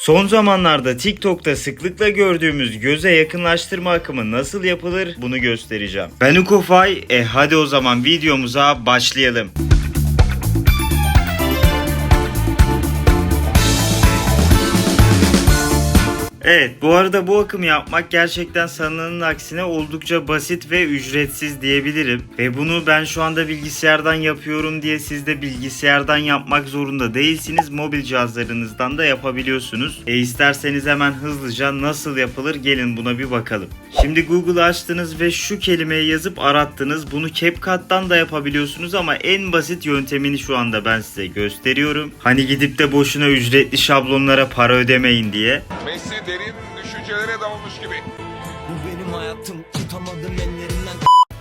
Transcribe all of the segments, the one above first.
Son zamanlarda TikTok'ta sıklıkla gördüğümüz göze yakınlaştırma akımı nasıl yapılır bunu göstereceğim. Ben Ukofay, e hadi o zaman videomuza başlayalım. Evet bu arada bu akımı yapmak gerçekten sanılanın aksine oldukça basit ve ücretsiz diyebilirim. Ve bunu ben şu anda bilgisayardan yapıyorum diye siz de bilgisayardan yapmak zorunda değilsiniz. Mobil cihazlarınızdan da yapabiliyorsunuz. E isterseniz hemen hızlıca nasıl yapılır gelin buna bir bakalım. Şimdi Google açtınız ve şu kelimeyi yazıp arattınız. Bunu CapCut'tan da yapabiliyorsunuz ama en basit yöntemini şu anda ben size gösteriyorum. Hani gidip de boşuna ücretli şablonlara para ödemeyin diye. Messi derin düşüncelere dalmış gibi. Bu benim hayatım tutamadım ellerinden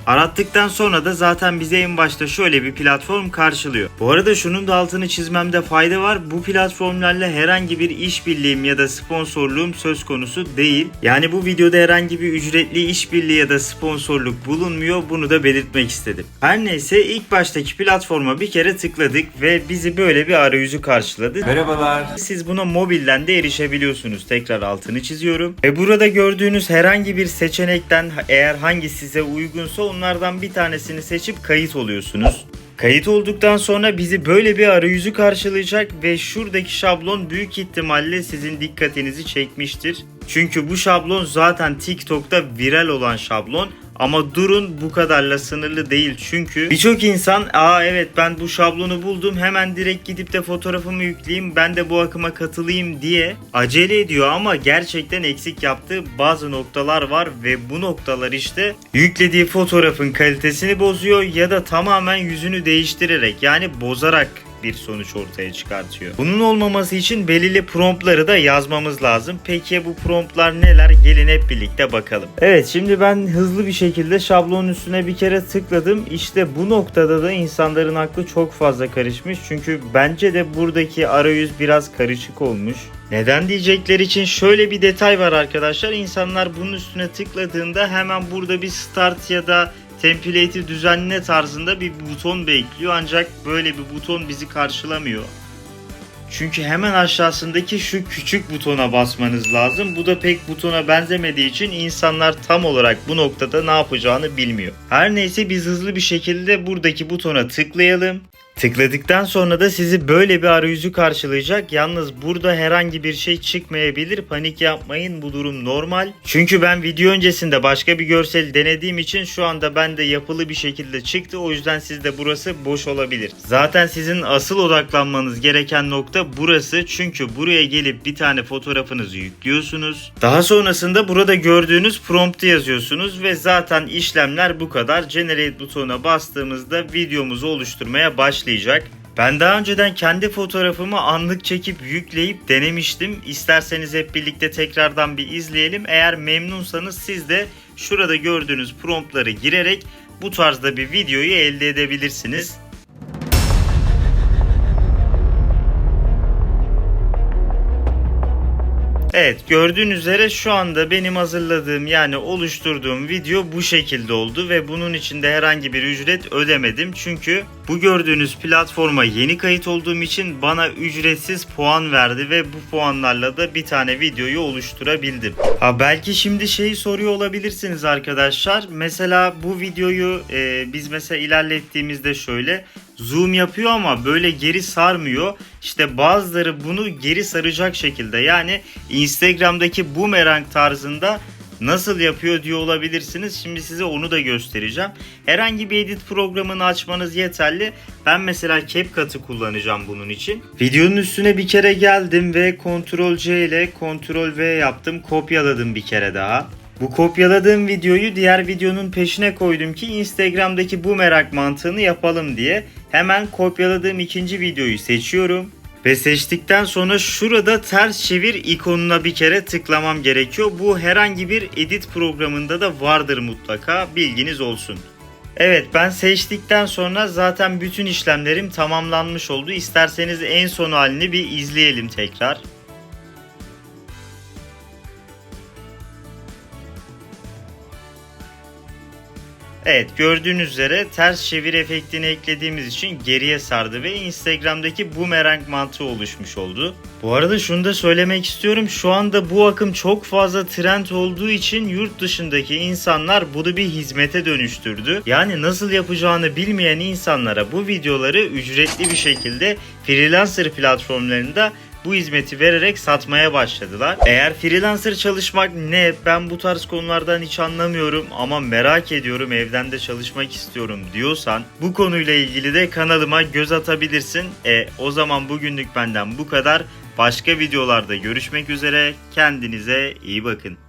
Arattıktan sonra da zaten bize en başta şöyle bir platform karşılıyor. Bu arada şunun da altını çizmemde fayda var. Bu platformlarla herhangi bir işbirliğim ya da sponsorluğum söz konusu değil. Yani bu videoda herhangi bir ücretli işbirliği ya da sponsorluk bulunmuyor. Bunu da belirtmek istedim. Her neyse ilk baştaki platforma bir kere tıkladık ve bizi böyle bir arayüzü karşıladı. Merhabalar. Siz buna mobilden de erişebiliyorsunuz. Tekrar altını çiziyorum. Ve burada gördüğünüz herhangi bir seçenekten eğer hangisi size uygunsa onlardan bir tanesini seçip kayıt oluyorsunuz. Kayıt olduktan sonra bizi böyle bir arayüzü karşılayacak ve şuradaki şablon büyük ihtimalle sizin dikkatinizi çekmiştir. Çünkü bu şablon zaten TikTok'ta viral olan şablon ama durun bu kadarla sınırlı değil. Çünkü birçok insan aa evet ben bu şablonu buldum hemen direkt gidip de fotoğrafımı yükleyeyim ben de bu akıma katılayım diye acele ediyor. Ama gerçekten eksik yaptığı bazı noktalar var ve bu noktalar işte yüklediği fotoğrafın kalitesini bozuyor ya da tamamen yüzünü değiştirerek yani bozarak bir sonuç ortaya çıkartıyor. Bunun olmaması için belirli promptları da yazmamız lazım. Peki bu promptlar neler? Gelin hep birlikte bakalım. Evet şimdi ben hızlı bir şekilde şablonun üstüne bir kere tıkladım. İşte bu noktada da insanların aklı çok fazla karışmış. Çünkü bence de buradaki arayüz biraz karışık olmuş. Neden diyecekler için şöyle bir detay var arkadaşlar. İnsanlar bunun üstüne tıkladığında hemen burada bir start ya da template'i düzenle tarzında bir buton bekliyor ancak böyle bir buton bizi karşılamıyor. Çünkü hemen aşağısındaki şu küçük butona basmanız lazım. Bu da pek butona benzemediği için insanlar tam olarak bu noktada ne yapacağını bilmiyor. Her neyse biz hızlı bir şekilde buradaki butona tıklayalım. Tıkladıktan sonra da sizi böyle bir arayüzü karşılayacak. Yalnız burada herhangi bir şey çıkmayabilir. Panik yapmayın bu durum normal. Çünkü ben video öncesinde başka bir görsel denediğim için şu anda bende yapılı bir şekilde çıktı. O yüzden sizde burası boş olabilir. Zaten sizin asıl odaklanmanız gereken nokta burası. Çünkü buraya gelip bir tane fotoğrafınızı yüklüyorsunuz. Daha sonrasında burada gördüğünüz promptu yazıyorsunuz ve zaten işlemler bu kadar. Generate butonuna bastığımızda videomuzu oluşturmaya başlayacak. Ben daha önceden kendi fotoğrafımı anlık çekip yükleyip denemiştim. İsterseniz hep birlikte tekrardan bir izleyelim. Eğer memnunsanız siz de şurada gördüğünüz promptları girerek bu tarzda bir videoyu elde edebilirsiniz. Evet gördüğünüz üzere şu anda benim hazırladığım yani oluşturduğum video bu şekilde oldu ve bunun içinde herhangi bir ücret ödemedim. Çünkü bu gördüğünüz platforma yeni kayıt olduğum için bana ücretsiz puan verdi ve bu puanlarla da bir tane videoyu oluşturabildim. Ha belki şimdi şeyi soruyor olabilirsiniz arkadaşlar. Mesela bu videoyu e, biz mesela ilerlettiğimizde şöyle zoom yapıyor ama böyle geri sarmıyor. İşte bazıları bunu geri saracak şekilde yani Instagram'daki boomerang tarzında nasıl yapıyor diyor olabilirsiniz. Şimdi size onu da göstereceğim. Herhangi bir edit programını açmanız yeterli. Ben mesela CapCut'ı kullanacağım bunun için. Videonun üstüne bir kere geldim ve Ctrl C ile Ctrl V yaptım. Kopyaladım bir kere daha. Bu kopyaladığım videoyu diğer videonun peşine koydum ki Instagram'daki bu merak mantığını yapalım diye. Hemen kopyaladığım ikinci videoyu seçiyorum. Ve seçtikten sonra şurada ters çevir ikonuna bir kere tıklamam gerekiyor. Bu herhangi bir edit programında da vardır mutlaka bilginiz olsun. Evet ben seçtikten sonra zaten bütün işlemlerim tamamlanmış oldu. İsterseniz en son halini bir izleyelim tekrar. Evet gördüğünüz üzere ters çevir efektini eklediğimiz için geriye sardı ve Instagram'daki boomerang mantığı oluşmuş oldu. Bu arada şunu da söylemek istiyorum. Şu anda bu akım çok fazla trend olduğu için yurt dışındaki insanlar bunu bir hizmete dönüştürdü. Yani nasıl yapacağını bilmeyen insanlara bu videoları ücretli bir şekilde freelancer platformlarında bu hizmeti vererek satmaya başladılar. Eğer freelancer çalışmak ne ben bu tarz konulardan hiç anlamıyorum ama merak ediyorum evden de çalışmak istiyorum diyorsan bu konuyla ilgili de kanalıma göz atabilirsin. E o zaman bugünlük benden bu kadar. Başka videolarda görüşmek üzere. Kendinize iyi bakın.